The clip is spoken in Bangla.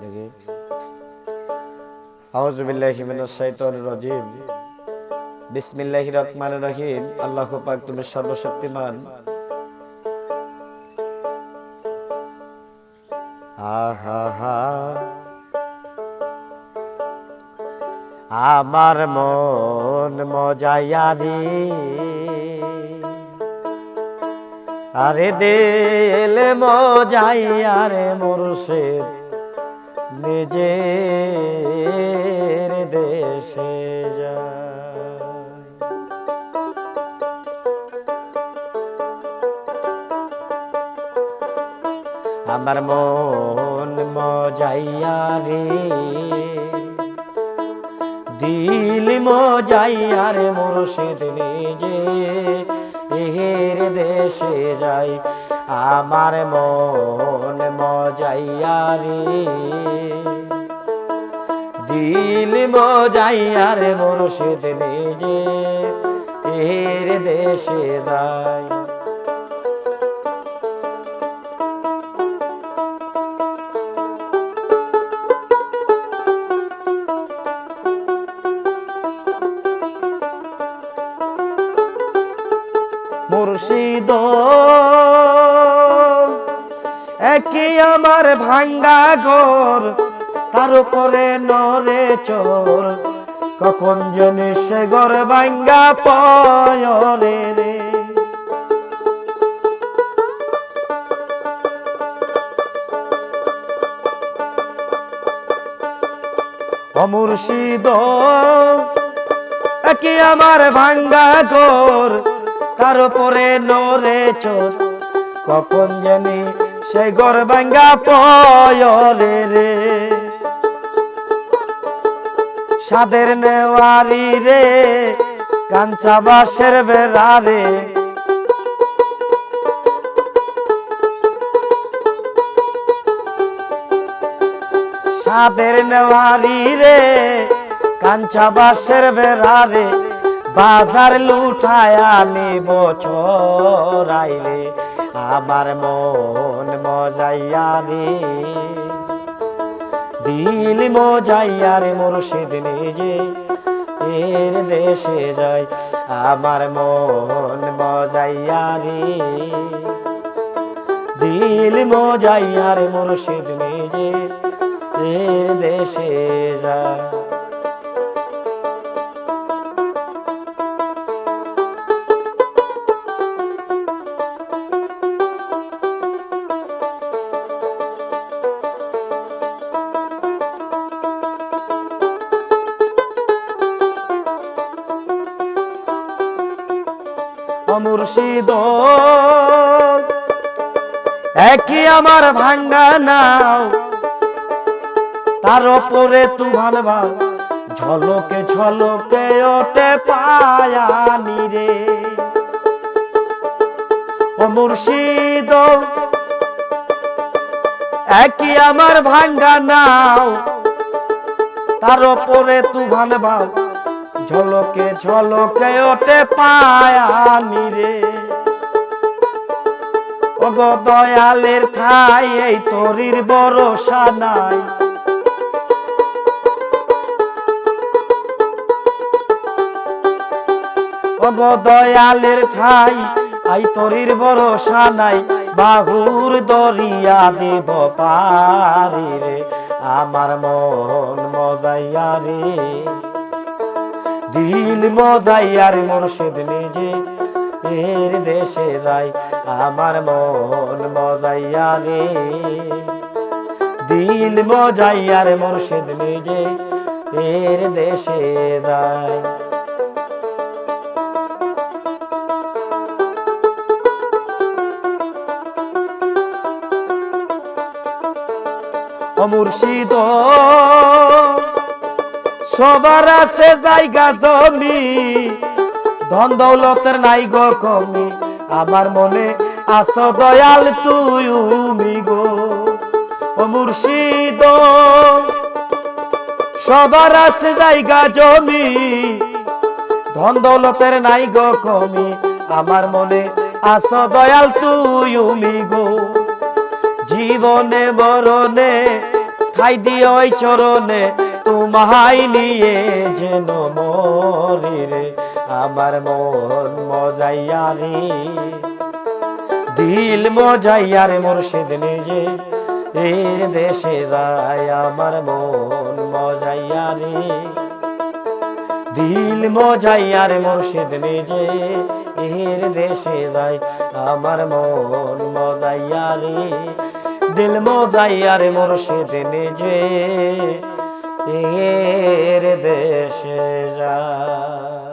দেখি। আউযু বিল্লাহি মিনাশ শাইতানির রাজিম। বিসমিল্লাহির রহমানির রহিম। আল্লাহু পাক তুমি সর্বশক্তিমান। আমার মন মজাইয়ারি আরে দেল মজাইয়ারে মুর্শিদ, নিজের দেশে যায় আমার মন মজাইয়া রে, দিল মজাইয়া রে মুর্শিদ, নিজে এহের দেশে যাই আমার মন মজাইয়ারি দিল মজাইয়া রে মুর্শিদ নিজে এহের দেশে যাই। মুর্শিদ। একই আমার ভাঙ্গা ঘর, তার উপরে নরে চোর। কখন জানি সে ঘর ভাঙ্গা পয়রে রে। অমুর্শিদ কি আমার ভাঙ্গা ঘর তার উপরে নরে চোর। কখন জানি সেই ঘর ভাঙ্গা পয়রে রে। সাদের নেওয়ারি রে, কাঞ্চা বাসের বেড়া রে। সাদের নেওয়ারি রে, কাঞ্চা বাসের বেড়া রে। বাজার লুঠায়া নিব চরাইলে, আমার মন মজাইয়া রে। দিল মজাইয়া রে মুর্শিদ নিজে, এর দেশে যায়, আমার মন মজাইয়া রে। দিল মজাইয়া রে মুর্শিদ নিজে, এর দেশে যায়। মুর্শিদ একই আমার ভাঙ্গা নাও। তার ওপরে তুফান ভাও ঝলকে ঝলকে ওটে পায়ানি রে। ও মুর্শিদ, একই আমার ভাঙ্গা নাও। তার ওপরে তুফান ভাও ঝলকে ঝলকে ওটে পায়ানি রে। ওগো দয়ালের ঠাই, এই তরির ভরসা নাই। ওগো দয়ালের ঠাই আই তরির ভরসা নাই। বাহুর দরিয়া দেব পারি আমার মন মজাইয়া রে। দিল মজাইয়ার মুর্শিদ নিজে। এর দেশে যাই, আমার মন মজাইয়া রে দিল মজাইয়ার মুর্শিদ নিজে, এর দেশে যায় অমুর্শিদ সবার আছে জায়গা জমি। ধন দৌলতের নাই গো কমি। আমার মনে আস দয়াল তুই গো। ও মুর্শিদ, সবার আছে জায়গা জমি। ধন দৌলতের নাই গো কমি। আমার মনে আস দয়াল তুই উমি গো। জীবনে মরণে, ঠাই দিয়ে চরণে তোমায় নিয়ে যেন মরি রে, আমার মন মজাইয়া রে। দিল মজাইয়া রে মুর্শিদ নিজে, এর দেশে যায় আমার মন মজাইয়া রে। দিল মজাইয়া রে মুর্শিদ নিজে, এর দেশে যায় আমার মন মজাইয়া রে। দিল মজাইয়া রে মুর্শিদ নিজে এর দেশে যায়